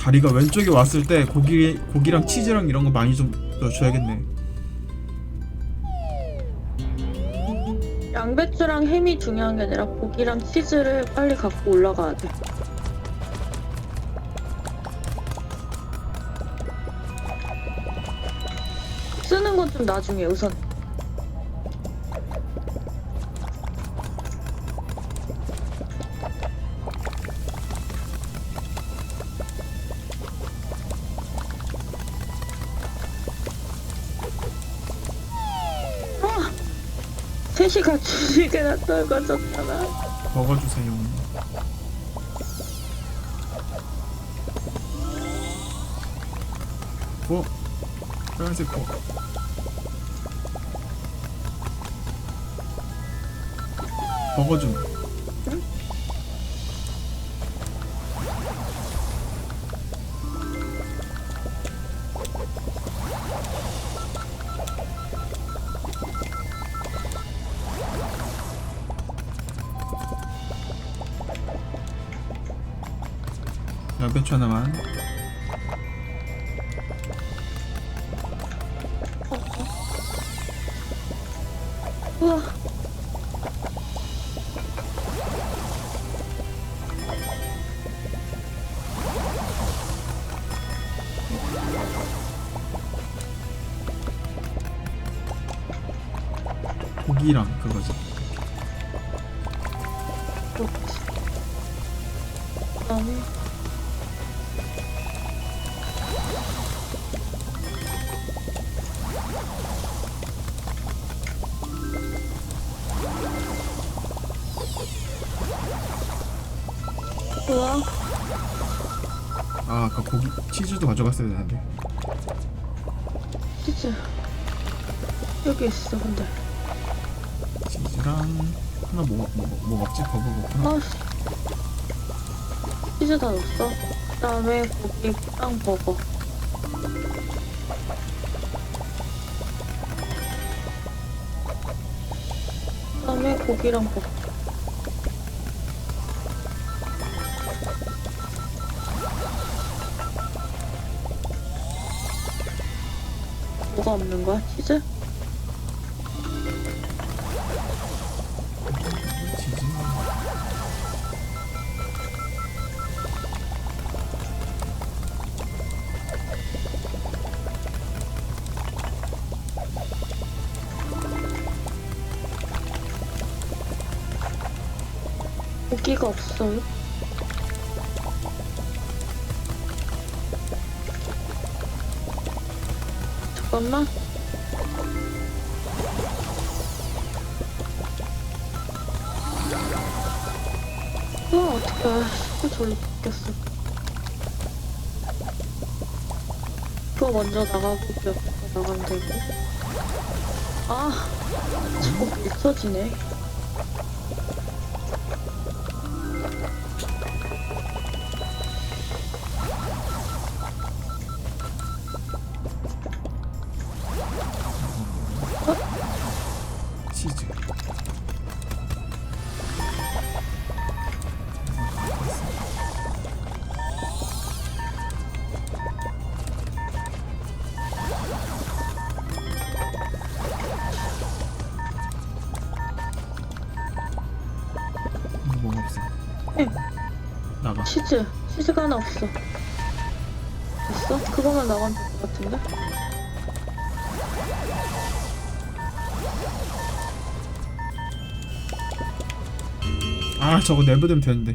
다리가 왼쪽에 왔을 때 고기 고기랑 치즈랑 이런 거 많이 좀 넣어줘야겠네. 양배추랑 햄이 중요한 게 아니라 고기랑 치즈를 빨리 갖고 올라가야 돼. 쓰는 건 좀 나중에 우선. 셋이 같이 시계나 떨궈졌잖아. 먹어주세요. 어? 빨간색 거. 먹어줌. 양배추 하나만. 우와. 고기랑 그거지. 그렇지. 그다음에 좋아. 아, 아까 고기 치즈도 가져갔어야 되는데. 치즈. 여기 있어, 근데. 치즈랑 하나 뭐, 뭐, 뭐 먹지? 버거 먹구나. 아, 씨. 치즈 다 넣었어. 그 다음에 고기랑 버거. 그 다음에 고기랑 버거. 뭐가 없는 거야? 치즈? 고기가 없어요? 잠깐만. 아, 어떡해. 또 저리 바뀌었어. 그거 먼저 나가고, 거 나가면 되고. 아, 자꾸 있어지네. 치즈. 음, 뭐가 없어. 응. 나가. 치즈. 치즈가 하나 없어. 됐어? 그거만 나가면 될 것 같은데? 아 저거 내보내면 되는데.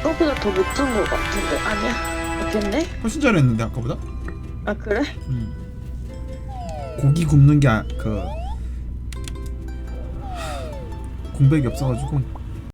아까보다 더 못한 것 같은데. 아니야. 없겠네? 훨씬 잘했는데 아까보다. 아, 그래? 음. 고기 굽는 게그 공백이 없어가지고